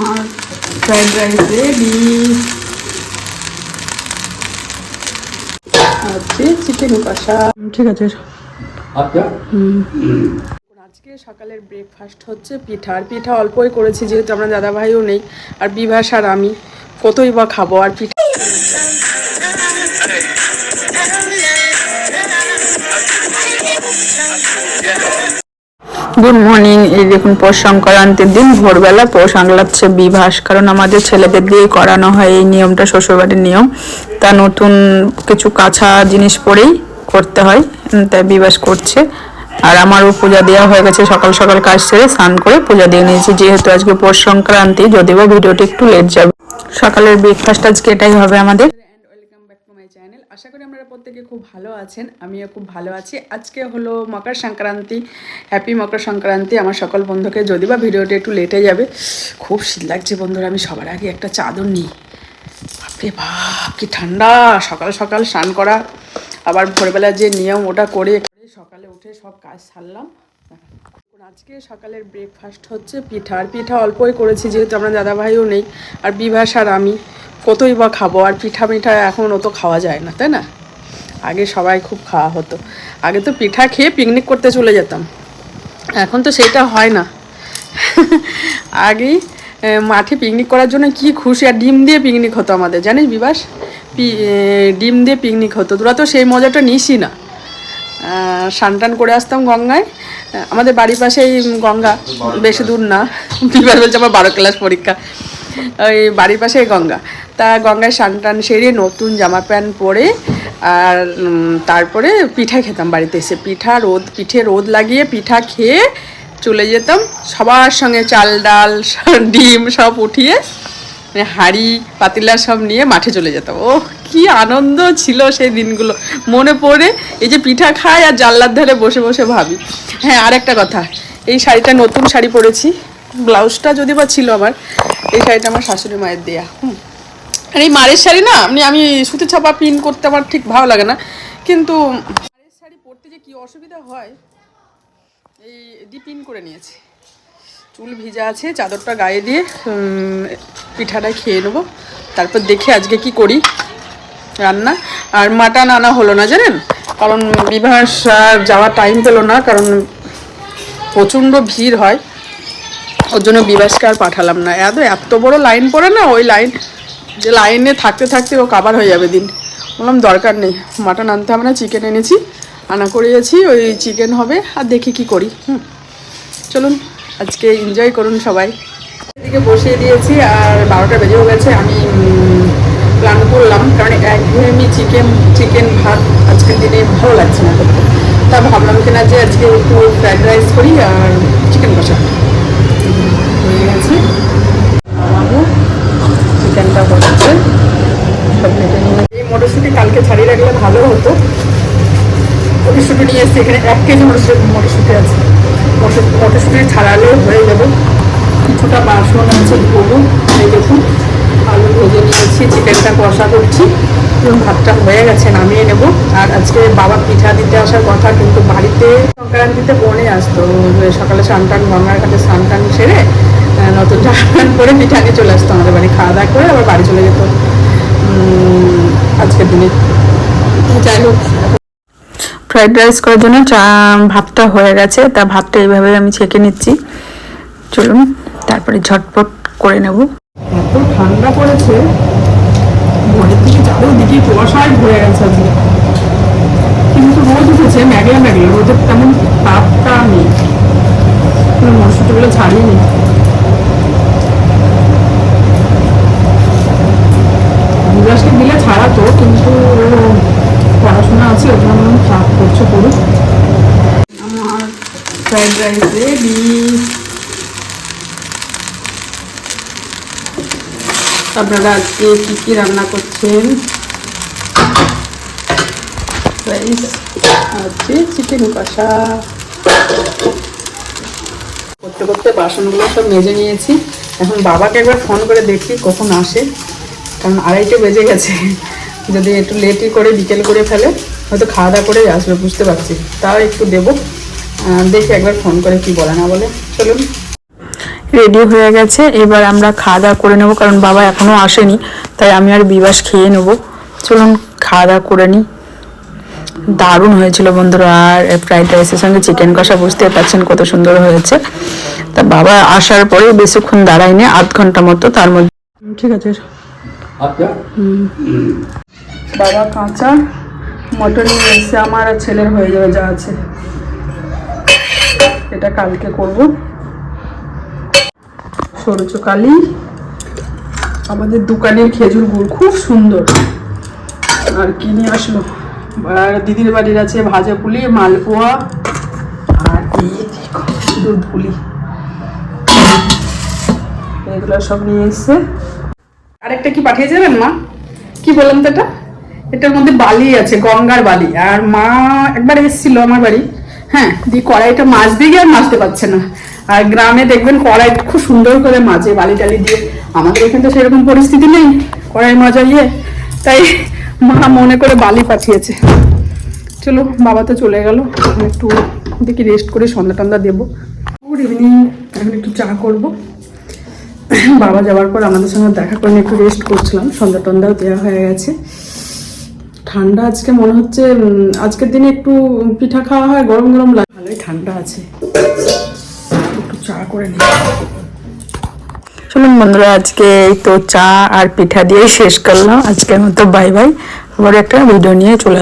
আমার fried rice ready হচ্ছে chicken কষা ঠিক আছে আজকে সকালের ব্রেকফাস্ট হচ্ছে পিঠা। আর পিঠা অল্পই করেছি যেহেতু আমরা দাদা ভাইও নেই আর বিভাস আর আমি কতই বা খাব আর পিঠা। গুড মর্নিং এই দেখুন, পৌষ সংক্রান্তির দিন, ভোরবেলা পৌষ আংলাচ্ছে বিভাস। কারণ আমাদের ছেলেদের দিয়ে করানো হয় এই নিয়মটা, শ্বশুরবাড়ির নিয়ম। তা নতুন কিছু কাঁচা জিনিস পরেই করতে হয় তাই বিভাস করছে। আর আমারও পূজা দেওয়া হয়ে গেছে, সকাল সকাল কাজ সেরে স্নান করে পূজা দিয়ে নিয়েছি। যেহেতু আজকে পৌষ সংক্রান্তি, যদিও ভিডিওটি একটু লেট যাবে। সকালের ব্রেকফাস্ট আজকে এটাই হবে আমাদের। আশা করি আপনারা প্রত্যেকে খুব ভালো আছেন, আমিও খুব ভালো আছি। আজকে হলো মকর সংক্রান্তি হ্যাপি মকর সংক্রান্তি। আমার সকল বন্ধুকে যদি বা ভিডিওটা একটু লেটে যাবে, খুব শীত লাগছে বন্ধুরা, আমি সবার আগে একটা চাদর নিই। বাপরে বাপ, কি ঠান্ডা! সকাল সকাল স্নান করা, আবার ভোরবেলা যে নিয়ম ওটা করে সকালে উঠে সব কাজ সারলাম। আজকে সকালের ব্রেকফাস্ট হচ্ছে পিঠা, আর পিঠা অল্পই করেছি, যেহেতু আমরা দাদাভাইও নেই, আর বিভাস আর আমি। কতই বা খাব আর পিঠা মিঠা এখন অত খাওয়া যায় না তাই না? আগে সবাই খুব খাওয়া হতো। আগে তো পিঠা খেয়ে পিকনিক করতে চলে যেতাম। এখন তো সেটা হয় না। আহ, মাঠে পিকনিক করার জন্য কি খুশি আর ডিম দিয়ে পিকনিক হতো আমাদের জানিস বিবাস ডিম দিয়ে পিকনিক হতো। তোরা তো সেই মজাটা নিসই না। সানটান করে আসতাম গঙ্গায়। আমাদের বাড়ির পাশেই গঙ্গা বেশি দূর না। বিবার বলছে আমার বারো ক্লাস পরীক্ষা। ওই বাড়ির পাশে গঙ্গা। তা গঙ্গায় স্নান সানটান সেরে নতুন জামা প্যান্ট পরে আর তারপরে পিঠা খেতাম বাড়িতে এসে। পিঠা রোদ, পিঠে রোদ লাগিয়ে পিঠা খেয়ে চলে যেতাম। সবার সঙ্গে চাল, ডাল ডিম সব উঠিয়ে মানে হাঁড়ি, পাতিলা সব নিয়ে মাঠে চলে যেতাম। ও কি আনন্দ ছিল সেই দিনগুলো। মনে পড়ে এই যে পিঠা খাই আর জানলার ধারে বসে বসে ভাবি। হ্যাঁ আর একটা কথা। এই শাড়িটা নতুন শাড়ি পরেছি। ব্লাউজটা যদি বা ছিল আমার, এই শাড়িটা আমার শাশুড়ি মায়ের দেয়া। হুম। আর এই মারের শাড়ি না আমি আমি সুতি ছাপা পিন করতে আমার ঠিক ভালো লাগে না। কিন্তু মারের শাড়ি পরতে যে কি অসুবিধা হয়, এই ডিপিন করে নিয়েছি। চুল ভিজা আছে, চাদরটা গায়ে দিয়ে পিঠাটা খেয়ে নেব। তারপর দেখি আজকে কি করি রান্না। আর মাটন আনা হলো না, জানেন? কারণ বিভাস আর যাওয়ার টাইম পেল না, কারণ প্রচণ্ড ভিড় হয়। ওর জন্য বিভাসকে আর পাঠালাম না। এত এত বড় লাইন পড়ে না, ওই লাইন যে লাইনে থাকতে থাকতে ও কাবার হয়ে যাবে দিন। বললাম, দরকার নেই। মাটন আনতে আমরা চিকেন এনেছি। আনা করিয়েছি, ওই চিকেন হবে, আর দেখি কি করি। হুম। চলুন, আজকে এনজয় করুন সবাই। এদিকে বসিয়ে দিয়েছি, আর বারোটা বেজেও গেছে। আমি প্ল্যান করলাম, কারণ একঘেয়েমি চিকেন চিকেন ভাত আজকের দিনে ভালো লাগছে না করতে তা ভাবলাম কিনা যে আজকে একটু ফ্রাইড রাইস করি, আর চিকেন কষা। হয়ে গেছে। চিকেনটা নিয়ে এই মটরশুঁটি কালকে ছাড়িয়ে রাখলে ভালো হতো। মটরশুঁটি নিয়ে এসেছি, এখানে এক কেজি মটরশুঁটি মটরশুঁটি আছে। মটর- মটরশুঁটি ছাড়ালে হয়ে যাবে। কিছুটা বাসন আছে, ধোবো। এই দেখুন, আলু ভেজে নিয়েছি, চিকেনটা কষা করছি। ভাতটা হয়ে গেছে, নামিয়ে নেব। আর আজকে বাবা পিঠা দিতে আসার কথা, কিন্তু বাড়িতে সংক্রান্তিতে বনে আসতো। সকালে স্নান গঙ্গার কাছে স্নান টান সেরে নতুন জামা পরে পিঠা নিয়ে চলে আসতো আমাদের বাড়ি খাওয়া দাওয়া করে আবার বাড়ি চলে যেত। আজকের দিনে। যাই হোক। ফ্রাইড রাইস করার জন্য চা ভাতটা হয়ে গেছে তা ভাতটা এইভাবে আমি ছেঁকে নিচ্ছি। চলুন তারপরে ঝটপট করে নেব। এত ঠান্ডা পড়েছে ঘরের দিকে চারিদিকে কুয়াশায় ভরে গেছে আজকে। কিন্তু রোদ উঠেছে ম্যাগলা ম্যাগলা রোদের তেমন তাপটা নেই। মরশুটিগুলো ছাড়িয়ে নি বিরাসকে দিলে ছাড়াতো কিন্তু পড়াশোনা আছে, ওর জন্য চাপ করছে, করুক। আমার ফ্রাইড রাইস আপনারা আজকে কী কী রান্না করছেন? রাইস হচ্ছে চিকেন কষা। করতে করতে বাসনগুলো সব মেজে নিয়েছি। এখন বাবাকে একবার ফোন করে দেখি কখন আসে। কারণ আড়াইটে বেজে গেছে। যদি একটু লেটই করে বিকেল করে ফেলে হয়তো খাওয়া দাওয়া করে আসবে বুঝতে পারছি। তাও একটু দেবো। দেখি একবার ফোন করে কি বলে না বলে। চলুন। রেডি হয়ে গেছে। এবার আমরা খাওয়া দাওয়া করে নেব কারণ বাবা এখনও আসেনি তাই আমি আর বিবাস খেয়ে নেব। চলুন খাওয়া দাওয়া করে নিই। দারুণ হয়েছিল বন্ধুরা আর ফ্রাইড রাইসের সঙ্গে চিকেন কষা বুঝতে পারছেন কত সুন্দর হয়েছে। তা বাবা আসার পরে বেশিক্ষণ দাঁড়ায়নি আধ ঘণ্টা মতো তার মধ্যে ঠিক আছে বাবা কাঁচা, মটন নিয়ে এসে আমার আর ছেলের হয়ে যাবে, যা আছে। এটা কালকে করব। সরুচো কালি আমাদের দোকানের খেজুর গুড়, খুব সুন্দর। আর কি নিয়ে আসলো? আর দিদির বাড়ির আছে ভাজা পুলি, মালপোয়া, আর এই দুধ পুলি। এগুলো সব নিয়ে এসছে আরেকটা কি পাঠিয়ে যাবেন, মা? কি বললাম তো এটা? এটার মধ্যে বালি আছে, গঙ্গার বালি। আর মা একবার এসেছিল আমার বাড়ি। হ্যাঁ দিয়ে কড়াইটা মাছ দিয়ে গিয়ে আর মাজতে পারছে না। আর গ্রামে দেখবেন কড়াই খুব সুন্দর করে মাজে বালি টালি দিয়ে। আমাদের এখানে তো সেরকম পরিস্থিতি নেই কড়াই মাজা ইয়ে তাই মা মনে করে বালি পাঠিয়েছে। চলো, বাবা তো চলে গেল। একটু দেখি রেস্ট করে সন্ধ্যা টন্দা দেবো। গুড ইভিনিং এখন একটু চা করব। বাবা যাওয়ার পর আমাদের সঙ্গে দেখা করে একটু রেস্ট করছিলাম। সন্ধ্যা টন্ধাও দেওয়া হয়ে গেছে। ঠান্ডা আজকে মনে হচ্ছে আজকের দিনে একটু পিঠা খাওয়া হয়, গরম গরম লাগে। ভালোই ঠান্ডা আছে। একটু চা করে নিই। চলুন বন্ধুরা, আজকে এই তো চা আর পিঠা দিয়ে শেষ করলাম। আজকের মতো বাই বাই আবার একটা ভিডিও নিয়ে চলে